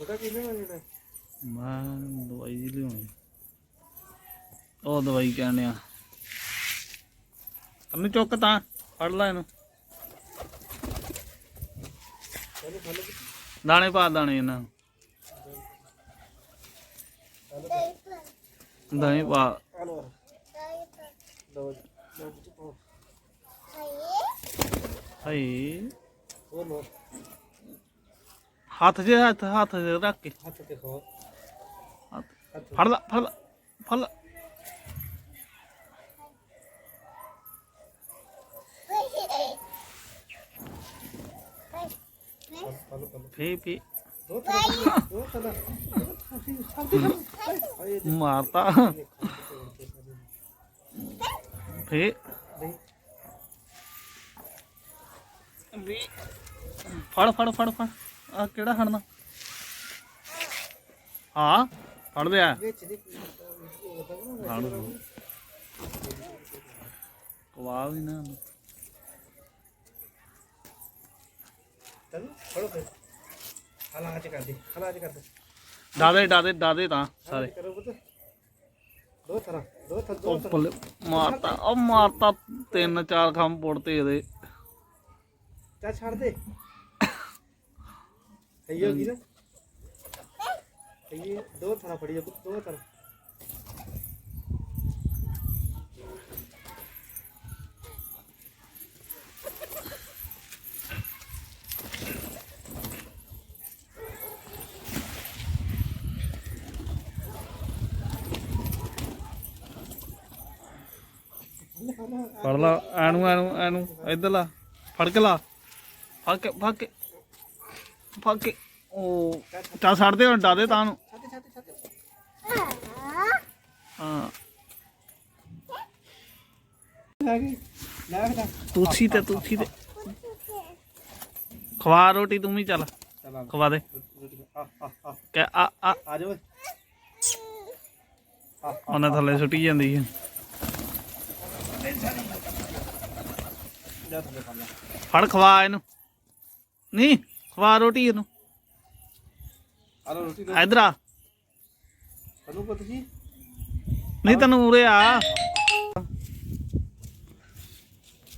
ਛੋਟਾ ਕਿਹਨੇ ਨਾਲ ਜਿਹੜਾ ਮੈਂ ਦਵਾਈ ਜੀ ਲਿਆਉਣੀ। ਉਹ ਦਵਾਈ ਕਹਿੰਦੇ ਆ। ਇਹਨੂੰ ਚੁੱਕ ਤਾਂ ਫੜ ਲੈ ਇਹਨੂੰ। ਇਹਨੂੰ ਫੜ ਲੈ ਦਾਣੇ ਪਾ ਦਾਣੇ ਇਹਨਾਂ ਨੂੰ। ਦਾਣੇ ਪਾ। ਦੋ ਦੋ ਹਾਏ। ਹੋਰ ਲੋ हाथ जे हाथ हाथ से रख के। हाथ देखो। हाथ। फड़ला फड़ला फड़ला फे फे मारता। फे फड़ फड़ फड़ फड़। ਆ ਕਿਹੜਾ ਖੜਨਾ? ਆ ਫੜ ਲਿਆ। ਫੜ ਕਵਾਲ ਹੀ ਨਾ ਚਲੋ ਫੜੋ ਫਿਰ। ਹਲਾਜ ਕਰ ਦੇ ਹਲਾਜ ਕਰ ਦੇ। ਦਾਦੇ ਦਾਦੇ ਦਾਦੇ ਤਾਂ ਸਾਰੇ। ਦੋ ਥਰਾ ਦੋ ਥਰ ਦੋ ਮਾਰਤਾ ਉਹ ਮਾਰਤਾ ਤਿੰਨ ਚਾਰ ਖੰਭ ਪੁੱਟਤੇ ਇਹਦੇ। ਚਾ ਛੱਡ ਦੇ। ਸਹੀ ਹੋ ਗਈ ਨਾ? ਸਹੀ ਹੈ। ਦੋ ਥਰਾ ਫੜੀ ਜਾ ਪੁੱਤ ਦੋ ਥਰਾ ਫੜ ਲਾ ਐਨੂੰ ਐਨੂੰ ਐਨੂੰ ਇੱਧਰ ਲਾ। ਫੜ ਕੇ ਲਾ। ਫੜ ਕੇ ਫੜ ਕੇ ਫੱਕ ਕੇ, ਉਹ ਟਾ ਛੱਡ ਦੇ, ਹੁਣ ਡਾਦੇ ਤਾਂ ਨੂੰ। ਤੂਸੀ ਤੇ ਤੂਸੀ ਤੇ। ਖਵਾ ਰੋਟੀ ਤੂੰ ਵੀ ਚੱਲ, ਖਵਾ ਦੇ। ਕਹਿ, ਆ ਆ। ਆ ਜਾ ਓਏ ਉਹਨੇ ਥੱਲੇ ਸੁੱਟੀ ਜਾਂਦੀ ਹੈ। ਫੜ, ਖਵਾ ਇਹਨੂੰ। ਨਹੀਂ। ਖਵਾ ਰੋਟੀ ਇਹਨੂੰ। ਆ ਲਓ ਰੋਟੀ ਦੋ। ਇੱਧਰ ਆ। ਤੈਨੂੰ ਪੁੱਤ ਜੀ। ਨਹੀਂ ਤੈਨੂੰ ਉਰੇ ਆ।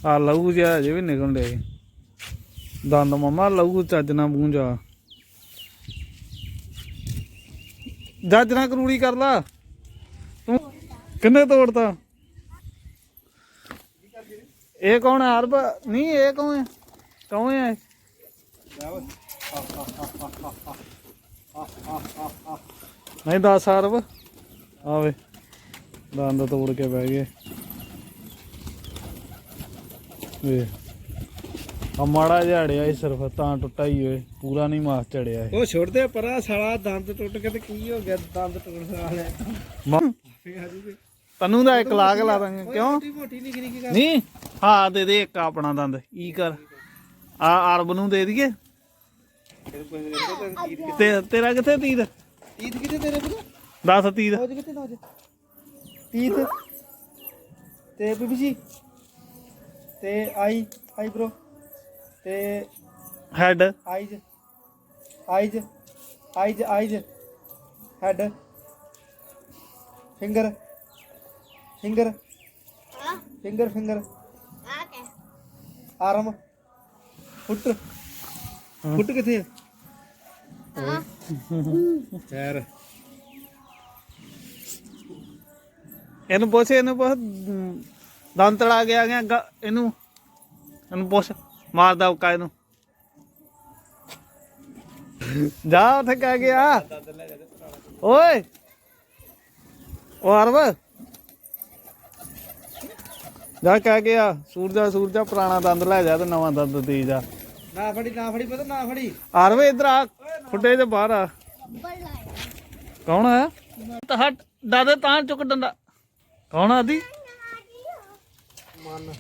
ਆ ਲਹੂ ਜਿਹਾ ਅਜੇ ਵੀ ਨਿਕਲ ਡਿਆ ਈ। ਦੰਦ ਮਮਾ ਲਹੂ ਚੱਜ ਨਾ ਪੂੰਜਾ ਜੱਜ ਨਾ ਕਰੂੜੀ ਕਰ ਲਾ। ਤੂੰ ਕਿੰਨੇ ਤੋੜਤਾ? ਇਹ ਕੌਣ ਹੈ ਅਰਬ ਨਹੀਂ ਇਹ ਕੌਣ ਹੈ ਕੌਣ ਹੈ ਨਹੀਂ ਦੱਸ ਅਰਬ ਆਵੇ ਦੰਦ ਤੋੜ ਕੇ ਬਹਿ ਗਏ। ਵੇ ਆ ਮਾੜਾ ਸੀ ਸਿਰਫ ਤਾਂ ਟੁੱਟਾ ਹੀ ਓਏ ਪੂਰਾ ਨਹੀਂ ਮਾਸ ਚੜਿਆ ਉਹ ਛੋੜ ਦੇ ਪਰਾ ਸਾਲਾ ਦੰਦ ਟੁੱਟ ਕੇ ਤੇ ਕੀ ਹੋ ਗਿਆ ਦੰਦ ਟੁੱਟਣ ਵਾਲਾ ਤੈਨੂੰ ਦਾ ਇੱਕ ਲਾਗ ਲਾ ਦਾਂਗੇ ਕਿਉਂ? ਨਹੀਂ ਹਾਂ ਦੇ ਦੇ ਇੱਕ ਆਪਣਾ ਦੰਦ ਕੀ ਕਰ? ਆ ਅਰਬ ਨੂੰ ਦੇ ਦਈਏ। ਤੇ ਤੇਰਾ ਕਿੱਥੇ ਤੀਰ? ਤੀਰ ਕਿਤੇ ਤੇਰੇ ਕੋਲ? ਦੱਸ ਤੀਰ। ਨੌਜ ਕਿਤੇ ਨੌਜ ਤੀਤ ਤੇ ਬੀਬੀ ਜੀ ਤੇ ਆਈ ਆਈ ਬ్రో ਤੇ head eyes eyes eyes eyes head finger finger finger finger arm foot foot ਕਿੱਥੇ ਹੈ। ਪੈਰ ਇਹਨੂੰ ਪੁੱਛ ਇਹਨੂੰ ਪੁੱਛ। ਦੰਦ ਤੜਾ ਗਿਆ ਗਿਆ ਗ- ਇਹਨੂੰ। ਇਹਨੂੰ ਪੁੱਛ ਮਾਰਦਾ ਉਕਾ ਇਹਨੂੰ। ਜਾ ਉੱਥੇ ਕਹਿ ਗਿਆ ਓਏ। ਉਹ ਅਰਬ ਜਾ ਕਹਿ ਗਿਆ ਸੂਰਜਾ ਸੂਰਜਾ ਪੁਰਾਣਾ ਦੰਦ ਲੈ ਜਾ ਤੇ ਨਵਾਂ ਦੰਦ ਦੇ ਜਾ। ਨਾ ਫੜੀ ਨਾ ਫੜੀ ਪਤਾ ਨਾ ਫੜੀ। ਅਰਬ ਇਧਰ ਆ ਖੁੱਡੇ ਦੇ ਬਾਹਰ ਆ। ਕੌਣ ਆ ਤਾਂ ਹਟ ਦਾਦੇ ਤਾਂ ਚੁੱਕ ਡੰਡਾ। ਕੌਣ ਆ ਦੀ ਮਨ।